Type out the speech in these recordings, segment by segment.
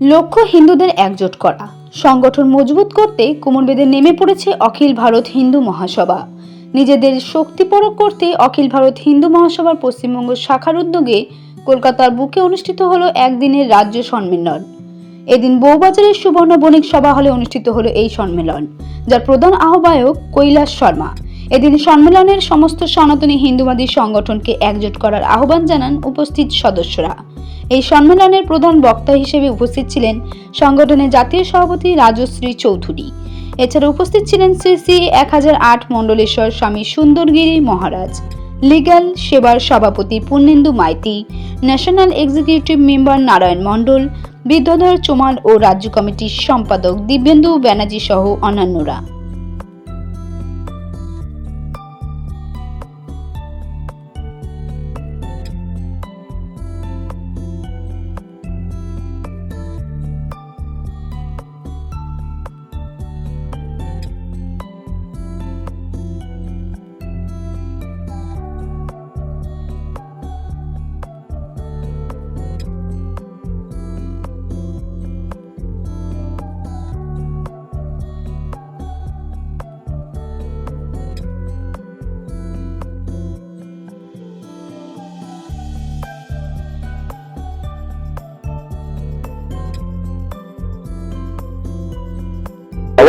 লক্ষ্য হিন্দুদের একজোট করা। সংগঠন মজবুত করতে কোমর বেঁধে নেমে পড়েছে অখিল ভারত হিন্দু মহাসভা। নিজেদের শক্তি পরক করতে অখিল ভারত হিন্দু মহাসভার পশ্চিমবঙ্গ শাখার উদ্যোগে কলকাতার বুকে অনুষ্ঠিত হলো একদিনের রাজ্য সম্মেলন। এদিন বউবাজারের সুবর্ণ বণিক সভা হলে অনুষ্ঠিত হলো এই সম্মেলন, যার প্রধান আহ্বায়ক কৈলাস শর্মা। এদিন সম্মেলনের সমস্ত সনাতনী হিন্দুবাদী সংগঠনকে একজোট করার আহ্বান জানান উপস্থিত সদস্যরা। এই সম্মেলনের প্রধান বক্তা হিসেবে উপস্থিত ছিলেন সংগঠনের জাতীয় সভাপতি রাজশ্রী চৌধুরী। এছাড়া উপস্থিত ছিলেন শ্রী শ্রী এক হাজার আট মণ্ডলেশ্বর স্বামী সুন্দরগিরি মহারাজ লিগ্যাল সেবার সভাপতি Purnendu Maiti, national executive member Narayan Mondal, Bidyadhar Chomal ও রাজ্য কমিটির সম্পাদক দিব্যেন্দু ব্যানার্জি সহ অন্যান্যরা।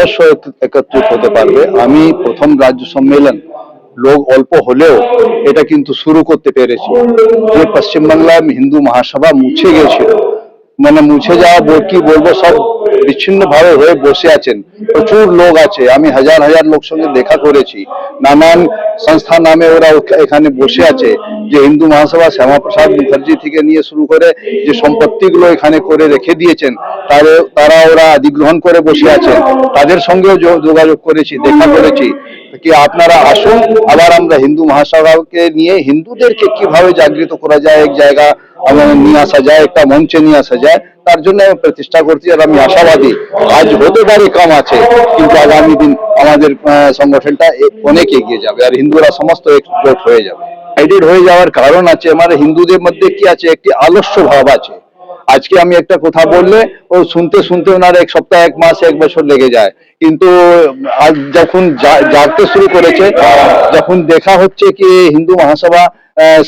এক- একত্রিত হতে পারবে। আমি প্রথম রাজ্য সম্মেলন লোক অল্প হলেও এটা কিন্তু শুরু করতে পেরেছি। যে পশ্চিমবাংলায় হিন্দু মহাসভা মুছে গেছিল। মানে মুছে যাওয়া কি বলব সব বিচ্ছিন্ন ভাবে হয়ে বসে আছেন। প্রচুর লোক আছে। আমি হাজার হাজার লোক সঙ্গে দেখা করেছি। নানান সংস্থা নামে ওরা এখানে বসে আছে যে হিন্দু মহাসভা শ্যামাপ্রসাদ মুখার্জি থেকে নিয়ে শুরু করে যে সম্পত্তিগুলো এখানে করে রেখে দিয়েছেন, তারে তারা ওরা অধিগ্রহণ করে বসে আছেন। তাদের সঙ্গেও যোগাযোগ করেছি, দেখা করেছি। কি আপনারা আসুন? আবার আমরা হিন্দু মহাসভাকে নিয়ে হিন্দুদেরকে কীভাবে জাগৃত করা যায়, এক জায়গা আমাদের নিয়ে আসা যায়, একটা মঞ্চে নিয়ে আসা যায়, তার জন্য আমি প্রচেষ্টা করছি আর আমি আশাবাদী আজ হতে পারে কম আছে, কিন্তু আগামী দিন আমাদের সংগঠনটা অনেক এগিয়ে যাবে আর হিন্দুরা সমস্ত একজোট হয়ে যাবে। ডিভাইডেড হয়ে যাওয়ার কারণ আছে আমার হিন্দুদের মধ্যে কি আছে, একটি আলস্য ভাব আছে। আজকে আমি একটা কথা বললে ও শুনতে শুনতে ওনার এক সপ্তাহ এক মাস এক বছর লেগে যায়। কিন্তু আজ যখন জাগতে শুরু করেছে যখন দেখা হচ্ছে কি হিন্দু মহাসভা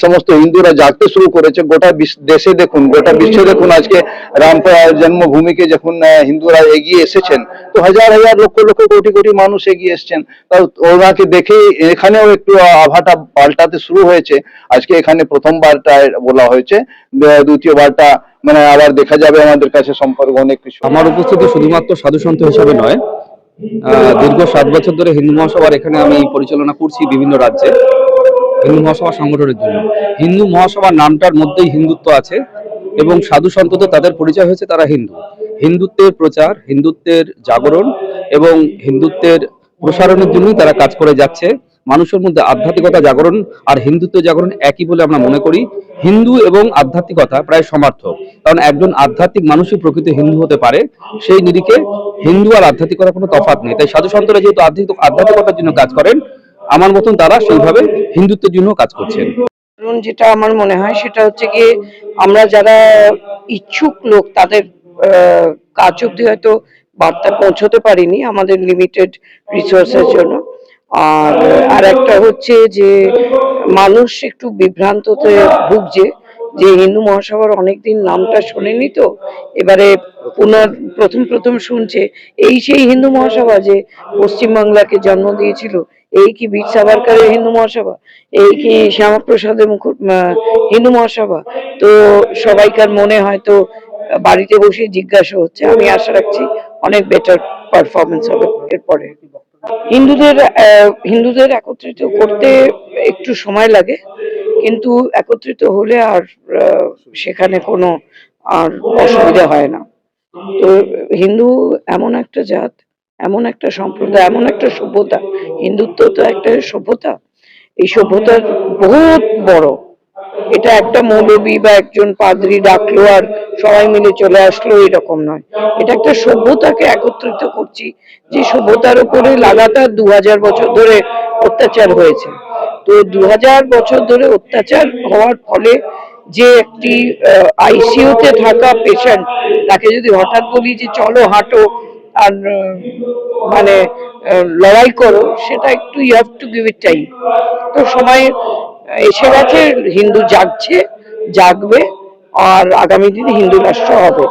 সমস্ত হিন্দুরা জাগতে শুরু করেছে গোটা দেশে দেখুন গোটা বিশ্বে দেখুন আজকে রাম জন্মভূমিকে যখন হিন্দুরা এগিয়ে এসেছেন তো হাজার হাজার লক্ষ লক্ষ কোটি কোটি মানুষ এগিয়ে এসেছেন। তা ওনাকে দেখে এখানেও একটু আভাটা পাল্টাতে শুরু হয়েছে। আজকে এখানে প্রথমবারটা বলা হয়েছে দ্বিতীয়বারটা মানে আবার দেখা যাবে আমাদের কাছে সম্পর্ক অনেক কিছু। আমার উপস্থিতি শুধুমাত্র সাধুসন্ত হিসাবে নয় দীর্ঘ সাত বছর ধরে হিন্দু মহাসভার এখানে আমি পরিচালনা করছি বিভিন্ন রাজ্যে, হিন্দু মহাসভা সংগঠনের জন্য। হিন্দু মহাসভার নামটার মধ্যেই হিন্দুত্ব আছে এবং সাধু সন্তদের তাদের পরিচয় হয়েছে, তারা হিন্দু। হিন্দুত্বের প্রচার, হিন্দুত্বের জাগরণ এবং হিন্দুত্বের প্রসারণের জন্যই তারা কাজ করে যাচ্ছে। মানুষের মধ্যে আধ্যাত্মিকতা জাগরণ আর হিন্দুত্ব জাগরণ একই বলে আমরা মনে করি। হিন্দু এবং আধ্যাত্মিকতা প্রায় সমার্থক। কারণ একজন আধ্যাত্মিক মানুষই প্রকৃত হিন্দু হতে পারে, সেই নিরিখে হিন্দু আর আধ্যাত্মিকতার কোনো তফাত নেই। তাই সাধু সন্তরা যেহেতু আধ্যাত্মিক, আধ্যাত্মিকতার জন্য কাজ করেন, আমার মতন তারা সেইভাবে হিন্দুত্বের জন্য কাজ করছেন। যেটা আমার মনে হয় সেটা হচ্ছে গিয়ে আমরা যারা ইচ্ছুক লোক, তাদের কাজ অব্দি হয়তো বার্তা পৌঁছতে পারিনি আমাদের লিমিটেড রিসোর্সের জন্য। আর আর একটা হচ্ছে যে মানুষ একটু বিভ্রান্ততে ভুগছে, যে হিন্দু মহাসভার অনেকদিন নামটা শোনেনি তো, এবারে পুনর প্রথম প্রথম শুনছে, এই সেই হিন্দু মহাসভা যে পশ্চিমবাংলাকে জন্ম দিয়েছিল, এই কি বীর সাভারকারের হিন্দু মহাসভা, এই কি শ্যামাপ্রসাদের মুখ হিন্দু মহাসভা, তো সবাইকার মনে হয়তো বাড়িতে বসে জিজ্ঞাসা হচ্ছে, আমি আশা রাখছি অনেক বেটার পারফরমেন্স হবে এরপরে। হিন্দুদের হিন্দুদের একত্রিত করতে একটু সময় লাগে, কিন্তু একত্রিত হলে আর সেখানে কোনো আর অসুবিধা হয় না। তো হিন্দু এমন একটা জাত, এমন একটা সম্প্রদায়, এমন একটা সভ্যতা, হিন্দুত্ব তো একটা সভ্যতা, এই সভ্যতার বহুত বড়। এটা একটা মৌলবি বা একজন পাদ্রি ডাকলো আর সবাই মিলে চলে আসলো, এরকম নয়। এটা একটা সভ্যতাকে একত্রিত করছি, যে সভ্যতার উপরে লাগাতার দু বছর ধরে অত্যাচার হয়েছে। তো দু বছর ধরে অত্যাচার হওয়ার ফলে যে একটি আইসিউতে থাকা পেশেন্ট তাকে যদি হঠাৎ বলি যে চলো হাঁটো আর মানে লড়াই করো, সেটা একটু you have to give it time তো সময় এসে গেছে হিন্দু জাগছে জাগবে আর আগামী দিনে হিন্দু রাষ্ট্র হবে।